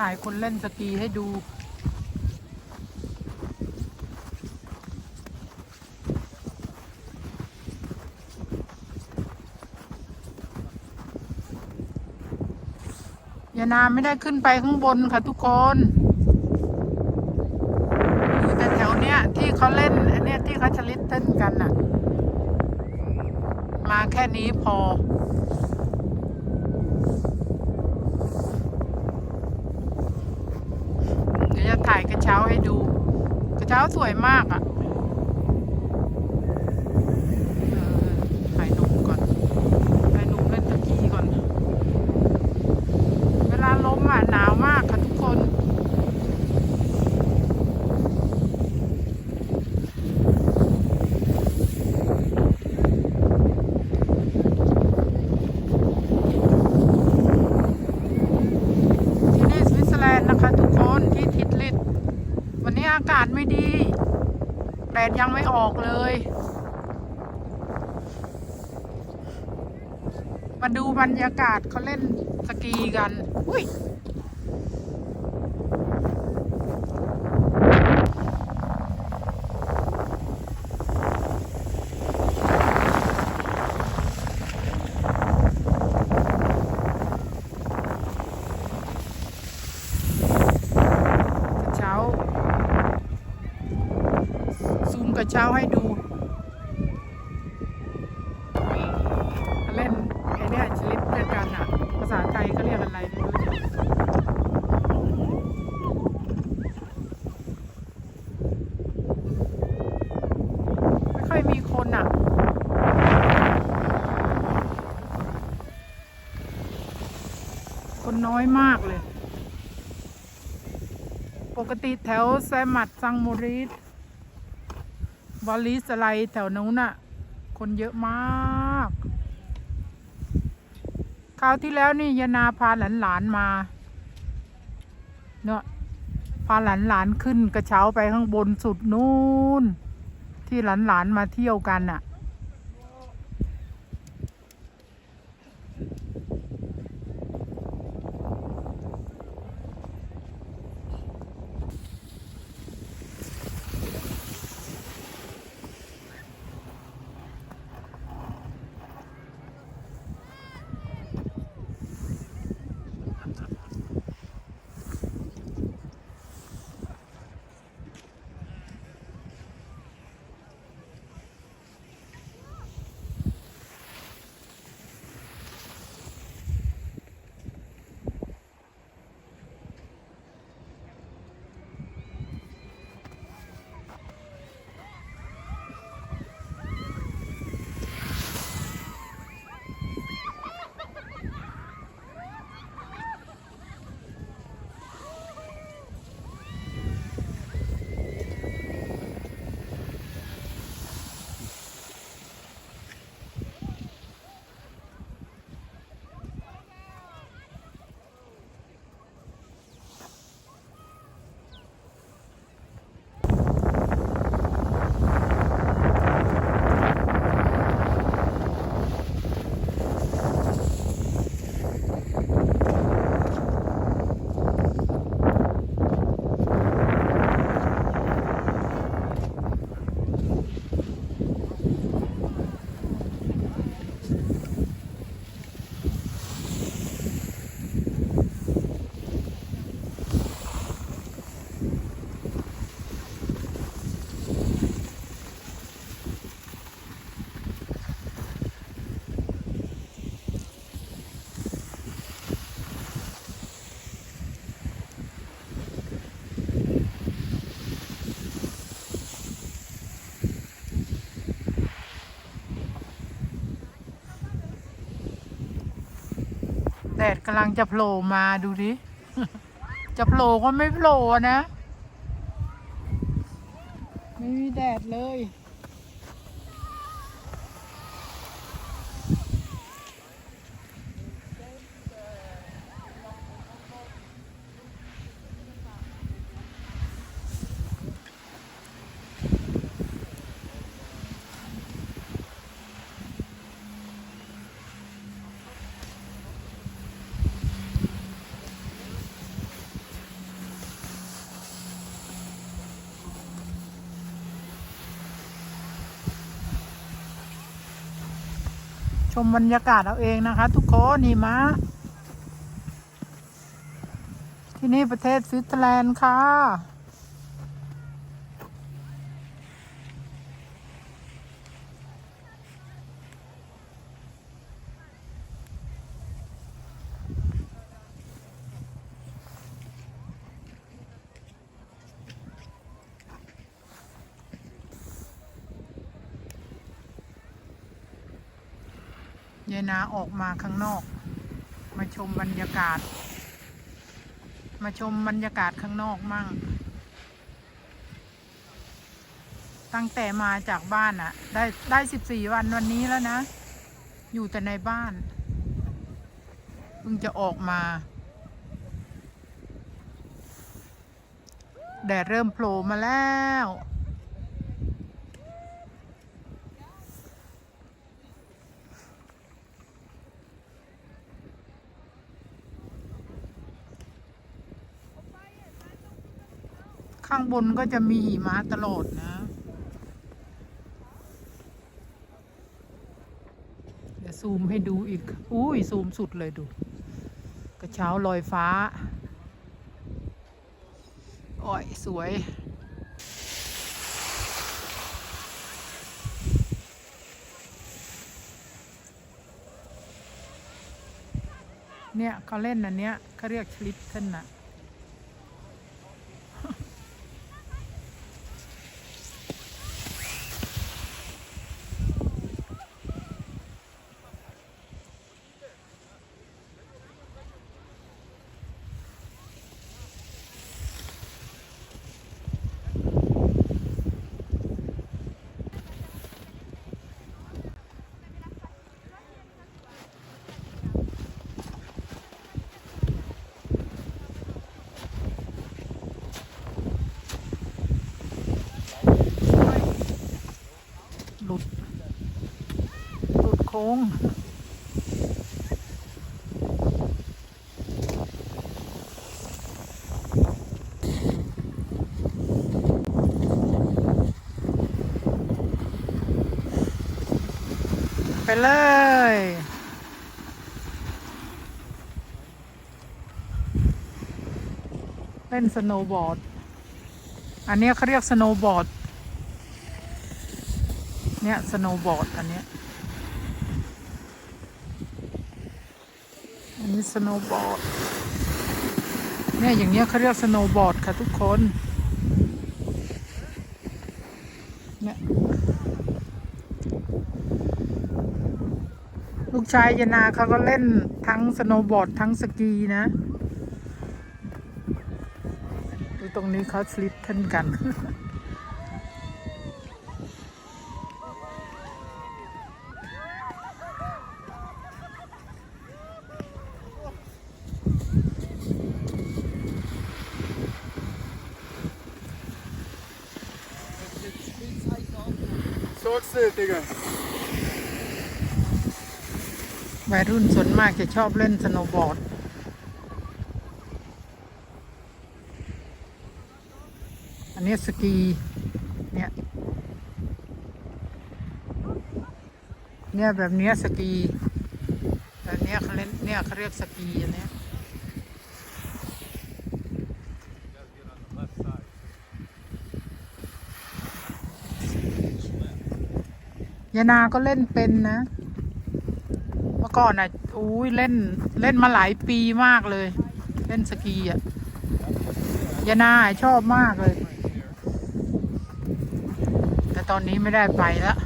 ถ่ายคนเล่นสกีให้ดู ยานาไม่ได้ขึ้นไปข้างบนค่ะทุกคนดูแต่แถวเนี้ยที่เขาเล่นอันเนี้ยที่เขาชลิดเต้นกันน่ะ มาแค่นี้พอ เดี๋ยวจะถ่ายกระเช้าให้ดู กระ เช้าสวยมากอะ่ะเออถ่ายหนุ่มก่อน ถ่ายหนุ่มเล่นตะกี้ก่อน เวลาลมอะหนาวมากค่ะทุกคน ที่นี่สวิตเซอร์แลนด์นะคะทุกคนที่ทิทลิตวันนี้ อากาศไม่ดี แดดยังไม่ออกเลย มาดูบรรยากาศเขาเล่นสกีกัน อุ้ย กระเช้า ซูมกระ เช้าให้ดู เล่นไอ้เนี่ยชลิปด้วยกันอะ ภาษาไทยก็เรียกอะไรไม่รู้ไม่ค่อยมีคนอะคนน้อยมากเลย ปกติแถวแซมัดซังมูริส วอลลิสอะไรแถวนู้นน่ะ คนเยอะมากคราวที่แล้วนี่ยานาพาหลานๆมา เนาะพาหลานๆขึ้นกระเช้าไปข้างบนสุดนู้นที่หลานๆมาเที่ยวกันน่ะ แดดกำลังจะโผล่มาดูดิ จะโผล่ก็ไม่โผล่นะ ไม่มีแดดเลย ชมบรรยากาศเอาเองนะคะ ทุกคนนี่มาที่นี่ประเทศสวิตเซอร์แลนด์ค่ะ ยายนาออกมาข้างนอก มาชมบรรยากาศ มาชมบรรยากาศข้างนอกมั่ง ตั้งแต่มาจากบ้านอะได้ได้สิบสี่วันวันนี้แล้วนะ อยู่แต่ในบ้านเพิ่งจะออกมาแดดเริ่มโผล่มาแล้ว ข้างบนก็จะมีหิมะตลอดนะ เดี๋ยวซูมให้ดูอีก อุ้ยซูมสุดเลยดู กระเช้าลอยฟ้าโอ้ยสวยเนี่ยเขาเล่นอันเนี้ยเขาเรียกชลิปเท่นน่ะ งไปเลยเล่นสโนว์บอร์ด อันนี้เขาเรียกสโนว์บอร์ด เนี่ยสโนว์บอร์ดอันเนี้ย นนี้สโนว์บอร์ดเนี่ยอย่างเงี้ยเขาเรียกสโนว์บอร์ดค่ะทุกคนเนี่ยลูกชายยานาเขาก็เล่นทั้งสโนว์บอร์ดทั้งสกีนะดูตรงนี้เขาสลิปเท่นกัน Sagst du, Digga? วัยรุ่นส่วนมากจะชอบเล่นสโนว์บอร์ด อันนี้สกี เนี่ย เนี่ยแบบเนี้ยสกี แบบเนี้ยเขาเล่นเนี่ยเขาเรียกสกีอันเนี้ย ยานาก็เล่นเป็นนะ เมื่อก่อนอะอุ้ยเล่นเล่นมาหลายปีมากเลย เล่นสกีอะยานาชอบมากเลย แต่ตอนนี้ไม่ได้ไปแล้ว